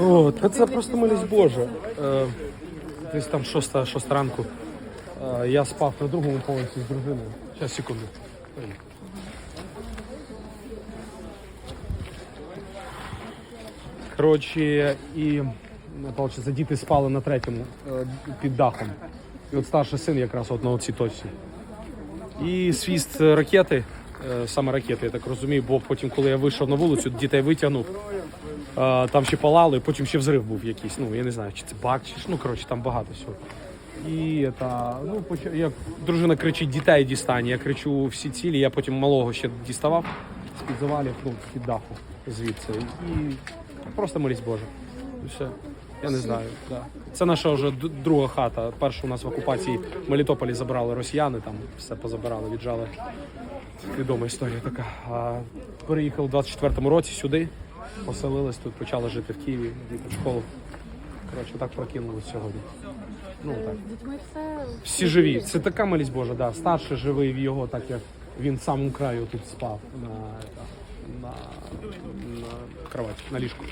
О, та це просто милість Божа. Е, десь там шоста, шоста ранку. Е, я спав на другому поверсі з дружиною. Зараз, секунду. Коротше, і виходить, діти спали на третьому е, під дахом. І от старший син якраз от на оцій точці. І свіст ракети, саме ракети, я так розумію, бо потім, коли я вийшов на вулицю, дітей витягнув. Е, Там ще палали, потім ще взрив був якийсь. Ну я не знаю, чи це бак, чи ну коротше, там багато всього. І та, ну, як дружина кричить дітей дістань, я кричу всі цілі, я потім малого ще діставав з-під завалів, ну, з-під даху звідси. І просто молість Божа. І все. Я не знаю. Да. Це наша вже друга хата. Перша у нас в окупації в Мелітополі забрали росіяни, там все позабирали, віджали. Відома історія така. А, переїхали в 24-му році сюди, поселились тут, почали жити в Києві, в школу. Коротше, так прокинулись сьогодні. Ну так. Всі живі. Це така милість Божа, да. Старший живий в його, так як він в самому краю тут спав на, на, на кроваті, на ліжку.